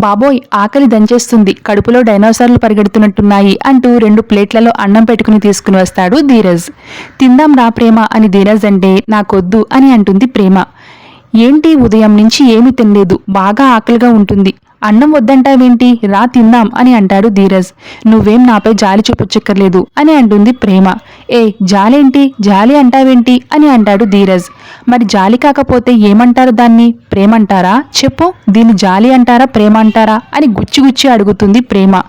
బాబోయ్ ఆకలి దంచేస్తుంది. కడుపులో డైనోసార్లు పరిగెడుతున్నట్టున్నాయి అంటూ రెండు ప్లేట్లలో అన్నం పెట్టుకుని తీసుకుని వస్తాడు ధీరజ్. తిందాం రా ప్రేమ అని ధీరజ్ అంటే నాకొద్దు అని అంటుంది ప్రేమ. ఏంటి? ఉదయం నుంచి ఏమీ తినలేదు. బాగా ఆకలిగా ఉంటుంది. అన్నం వద్దంటావేంటి? రా తిందాం అని అంటాడు ధీరజ్. నువ్వేం నాపై జాలి చూపించక్కర్లేదు అని అంటుంది ప్రేమ. ఏ జాలేంటి? జాలి అంటావేంటి? అని అంటాడు ధీరజ్. మరి జాలి కాకపోతే ఏమంటారు దాన్ని? ప్రేమ అంటారా చెప్పు. దీన్ని జాలి అంటారా? ప్రేమ అంటారా అని గుచ్చి గుచ్చి అడుగుతుంది ప్రేమ.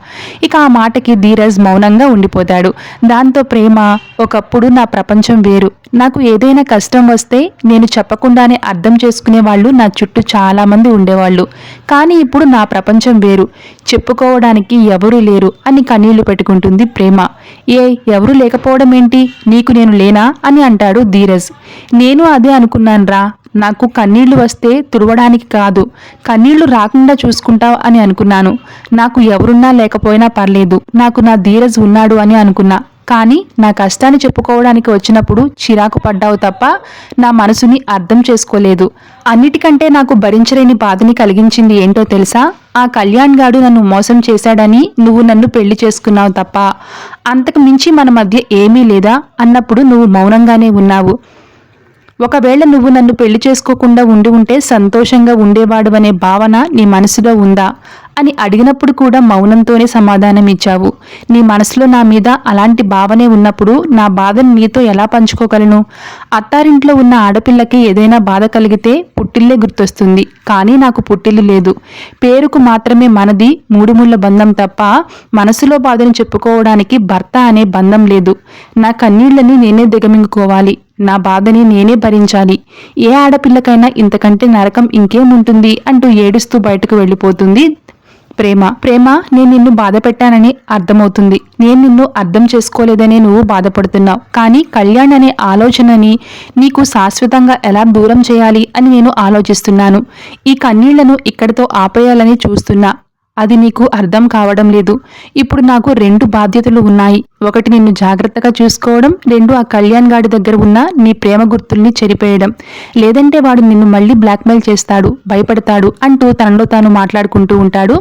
ఇక ఆ మాటకి ధీరజ్ మౌనంగా ఉండిపోతాడు. దాంతో ప్రేమ ఒకప్పుడు నా ప్రపంచం వేరు. నాకు ఏదైనా కష్టం వస్తే నేను చెప్పకుండానే అర్థం చేసుకునే వాళ్ళు నా చుట్టూ చాలామంది ఉండేవాళ్ళు. కానీ ఇప్పుడు నా ప్రపంచం వేరు. చెప్పుకోవడానికి ఎవరూ లేరు అని కన్నీళ్ళు పెట్టుకుంటుంది ప్రేమ. ఏ ఎవరు లేకపోవడం ఏంటి నీకు నేను లేనా? అని అంటాడు ధీరజ్. నేను అదే అనుకున్నానురా. నాకు కన్నీళ్ళు వస్తే తుడవడానికి కాదు. కన్నీళ్ళు రాకుండా చూసుకుంటావు అని అనుకున్నాను. నాకు ఎవరున్నా లేకపోయినా పర్లేదు. నాకు నా ధీరజ్ ఉన్నాడు అని అనుకున్నా. కానీ నా కష్టాన్ని చెప్పుకోవడానికి వచ్చినప్పుడు చిరాకు పడ్డావు తప్ప నా మనసుని అర్థం చేసుకోలేదు. అన్నిటికంటే నాకు భరించలేని బాధని కలిగించింది ఏంటో తెలుసా? ఆ కళ్యాణ్ గాడు నన్ను మోసం చేశాడని నువ్వు నన్ను పెళ్ళి చేసుకున్నావు తప్ప. అంతకు మించి మన మధ్య ఏమీ లేదా? అన్నప్పుడు నువ్వు మౌనంగానే ఉన్నావు. ఒకవేళ నువ్వు నన్ను పెళ్ళి చేసుకోకుండా ఉండి ఉంటే సంతోషంగా ఉండేవాడు అనే భావన నీ మనసులో ఉందా? అని అడిగినప్పుడు కూడా మౌనంతోనే సమాధానం ఇచ్చావు. నీ మనసులో నా మీద అలాంటి భావనే ఉన్నప్పుడు నా బాధను నీతో ఎలా పంచుకోగలను? అత్తారింట్లో ఉన్న ఆడపిల్లకి ఏదైనా బాధ కలిగితే పుట్టిల్లే గుర్తొస్తుంది. కానీ నాకు పుట్టిల్లు లేదు. పేరుకు మాత్రమే మనది మూడు ముళ్ళ బంధం తప్ప మనసులో బాధను చెప్పుకోవడానికి భర్త అనే బంధం లేదు. నా కన్నీళ్ళని నేనే దిగమింగుకోవాలి. నా బాధని నేనే భరించాలి. ఏ ఆడపిల్లకైనా ఇంతకంటే నరకం ఇంకేముంటుంది అంటూ ఏడుస్తూ బయటకు వెళ్ళిపోతుంది ప్రేమ. ప్రేమ నేను నిన్ను బాధ పెట్టానని అర్థమవుతుంది. నేను నిన్ను అర్థం చేసుకోలేదనే నువ్వు బాధపడుతున్నావు. కానీ కళ్యాణ్ అనే ఆలోచనని నీకు శాశ్వతంగా ఎలా దూరం చేయాలి అని నేను ఆలోచిస్తున్నాను. ఈ కన్నీళ్ళను ఇక్కడితో ఆపేయాలని చూస్తున్నా. అది నీకు అర్థం కావడం లేదు. ఇప్పుడు నాకు రెండు బాధ్యతలు ఉన్నాయి. ఒకటి నిన్ను జాగ్రత్తగా చూసుకోవడం రెండు ఆ కళ్యాణ్ గాడి దగ్గర ఉన్న నీ ప్రేమ గుర్తుల్ని చెరిపేయడం. లేదంటే వాడు నిన్ను మళ్ళీ బ్లాక్మెయిల్ చేస్తాడు భయపడతాడు అంటూ తనలో తాను మాట్లాడుకుంటూ ఉంటాడు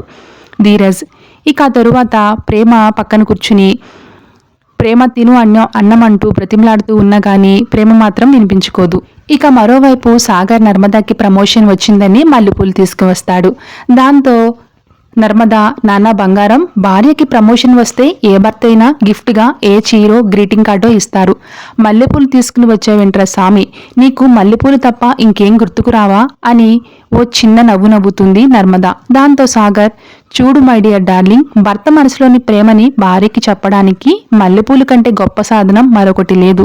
ధీరజ్. ఇక ఆ తరువాత ప్రేమ పక్కన కూర్చుని ప్రేమ తిను అన్న అన్నం అంటూ బ్రతిమలాడుతూ ఉన్నా కానీ ప్రేమ మాత్రం వినిపించుకోదు. ఇక మరోవైపు సాగర్ నర్మదాకి ప్రమోషన్ వచ్చిందని మల్లెపూలు తీసుకువస్తాడు. దాంతో నర్మదా నాన్న బంగారం భార్యకి ప్రమోషన్ వస్తే ఏ భర్త అయినా గిఫ్ట్గా ఏ చీరో గ్రీటింగ్ కార్డో ఇస్తారు. మల్లెపూలు తీసుకుని వచ్చావేంట్రా సామి? నీకు మల్లెపూలు తప్ప ఇంకేం గుర్తుకు రావా? అని ఓ చిన్న నవ్వు నవ్వుతుంది నర్మద. దాంతో సాగర్ చూడు మై డియర్ డార్లింగ్ భర్త మనసులోని ప్రేమని భార్యకి చెప్పడానికి మల్లెపూలు కంటే గొప్ప సాధనం మరొకటి లేదు.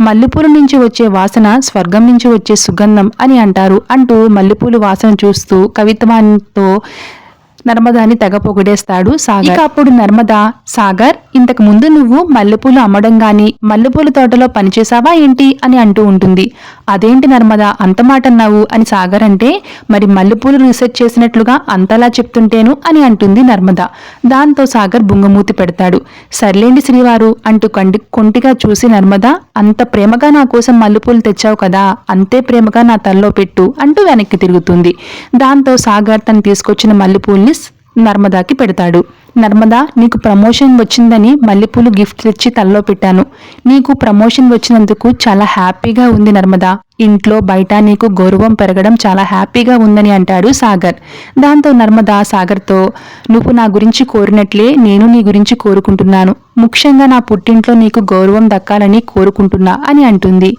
మల్లెపూల నుంచి వచ్చే వాసన స్వర్గం నుంచి వచ్చే సుగంధం అని అంటారు అంటూ మల్లెపూలు వాసన చూస్తూ కవిత్వాంతో నర్మదాని తెగ పొగిడేస్తాడు సాగర్. ఇక అప్పుడు నర్మద సాగర్ ఇంతకు ముందు నువ్వు మల్లెపూలు అమ్మడం గాని మల్లెపూల తోటలో పనిచేసావా ఏంటి అని అంటూ ఉంటుంది. అదేంటి నర్మద అంత మాట అన్నావు అని సాగర్ అంటే మరి మల్లెపూలు రీసెర్చ్ చేసినట్లుగా అంతలా చెప్తుంటేను అని అంటుంది నర్మద. దాంతో సాగర్ బుంగమూతి పెడతాడు. సర్లేండి శ్రీవారు అంటూ కండి కొంటిగా చూసి నర్మద అంత ప్రేమగా నా కోసం మల్లెపూలు తెచ్చావు కదా అంతే ప్రేమగా నా తల్లో పెట్టు అంటూ వెనక్కి తిరుగుతుంది. దాంతో సాగర్ తను తీసుకొచ్చిన మల్లెపూల్ని నర్మదాకి పెడతాడు. నర్మదా నీకు ప్రమోషన్ వచ్చిందని మల్లెపూలు గిఫ్ట్ తెచ్చి తల్లో పెట్టాను. నీకు ప్రమోషన్ వచ్చినందుకు చాలా హ్యాపీగా ఉంది నర్మదా. ఇంట్లో బయట నీకు గౌరవం పెరగడం చాలా హ్యాపీగా ఉందని అంటాడు సాగర్. దాంతో నర్మదా సాగర్తో నువ్వు నా గురించి కోరినట్లే నేను నీ గురించి కోరుకుంటున్నాను. ముఖ్యంగా నా పుట్టింట్లో నీకు గౌరవం దక్కాలని కోరుకుంటున్నా అని అంటుంది.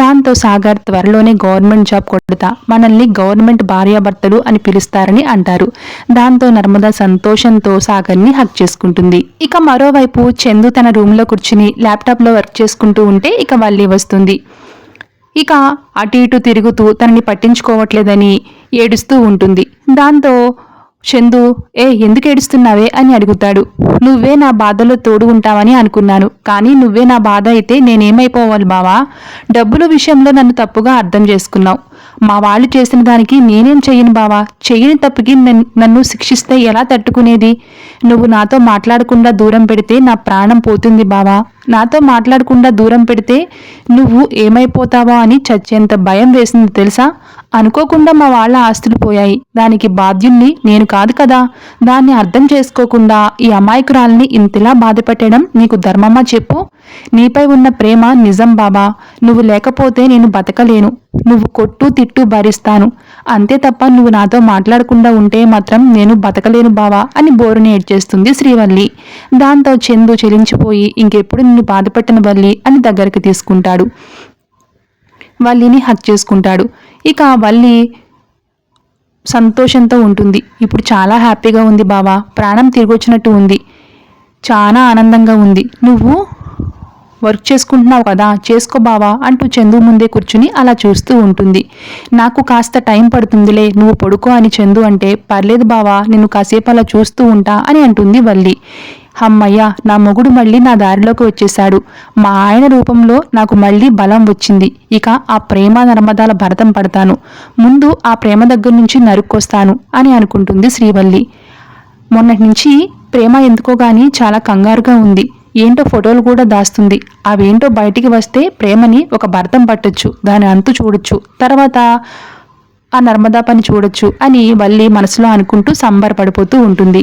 దాంతో సాగర్ త్వరలోనే గవర్నమెంట్ జాబ్ కొడతా మనల్ని గవర్నమెంట్ భార్యాభర్తలు అని పిలుస్తారని అంటారు. దాంతో నర్మదా సంతోషంతో సాగర్ని హక్ చేసుకుంటుంది. ఇక మరోవైపు చందు తన రూమ్లో కూర్చుని ల్యాప్టాప్లో వర్క్ చేసుకుంటూ ఉంటే ఇక వల్లి వస్తుంది. ఇక అటు ఇటు తిరుగుతూ తనని పట్టించుకోవట్లేదని ఏడుస్తూ ఉంటుంది. దాంతో చందు ఏ ఎందుకు ఏడుస్తున్నావే? అని అడుగుతాడు. నువ్వే నా బాధలో తోడు ఉంటావని అనుకున్నాను. కానీ నువ్వే నా బాధ అయితే నేనేమైపోవాలి బావా? డబ్బుల విషయంలో నన్ను తప్పుగా అర్థం చేసుకున్నావు. మా వాళ్ళు చేసిన దానికి నేనేం చెయ్యను బావా? చెయ్యని తప్పుకి నన్ను శిక్షిస్తే ఎలా తట్టుకునేది? నువ్వు నాతో మాట్లాడకుండా దూరం పెడితే నా ప్రాణం పోతుంది బావా. నాతో మాట్లాడకుండా దూరం పెడితే నువ్వు ఏమైపోతావో అని చచ్చేంత భయం వేసింది తెలుసా? అనుకోకుండా మా వాళ్ళ ఆస్తులు పోయాయి. దానికి బాధ్యుణ్ణి నేను కాదు కదా. దాన్ని అర్థం చేసుకోకుండా ఈ అమాయకురాల్ని ఇంతలా బాధపెట్టడం నీకు ధర్మమ్మా చెప్పు? నీపై ఉన్న ప్రేమ నిజం బాబా. నువ్వు లేకపోతే నేను బతకలేను. నువ్వు కొట్టు తిట్టు భరిస్తాను. అంతే తప్ప నువ్వు నాతో మాట్లాడకుండా ఉంటే మాత్రం నేను బతకలేను బావా అని బోరుని ఏడ్చేస్తుంది శ్రీవల్లి. దాంతో చందు చెలించిపోయి ఇంకెప్పుడు నిన్ను బాధపెట్టను వల్లి అని దగ్గరికి తీసుకుంటాడు. వల్లిని హక్ చేసుకుంటాడు. ఇక వల్లి సంతోషంతో ఉంటుంది. ఇప్పుడు చాలా హ్యాపీగా ఉంది బావా. ప్రాణం తిరిగొచ్చినట్టు ఉంది. చాలా ఆనందంగా ఉంది. నువ్వు వర్క్ చేసుకుంటున్నావు కదా? చేసుకో బావా అంటూ చందు ముందే కూర్చుని అలా చూస్తూ ఉంటుంది. నాకు కాస్త టైం పడుతుందిలే. నువ్వు పడుకో అని చందు అంటే పర్లేదు బావా నేను కాసేపు అలా చూస్తూ ఉంటా అని అంటుంది వల్లి. హమ్మయ్య నా మొగుడు మళ్ళీ నా దారిలోకి వచ్చేశాడు. మా ఆయన రూపంలో నాకు మళ్ళీ బలం వచ్చింది. ఇక ఆ ప్రేమ నర్మదాల భరతం పడతాను. ముందు ఆ ప్రేమ దగ్గర నుంచి నరుక్కొస్తాను అని అనుకుంటుంది శ్రీవల్లి. మొన్నటి నుంచి ప్రేమ ఎందుకోగాని చాలా కంగారుగా ఉంది. ఏంటో ఫోటోలు కూడా దాస్తుంది. అవేంటో బయటికి వస్తే ప్రేమని ఒక భర్తం పట్టొచ్చు దాని అంతు చూడొచ్చు. తర్వాత ఆ నర్మదా పని చూడొచ్చు అని వల్లి మనసులో అనుకుంటూ సంబరపడిపోతూ ఉంటుంది.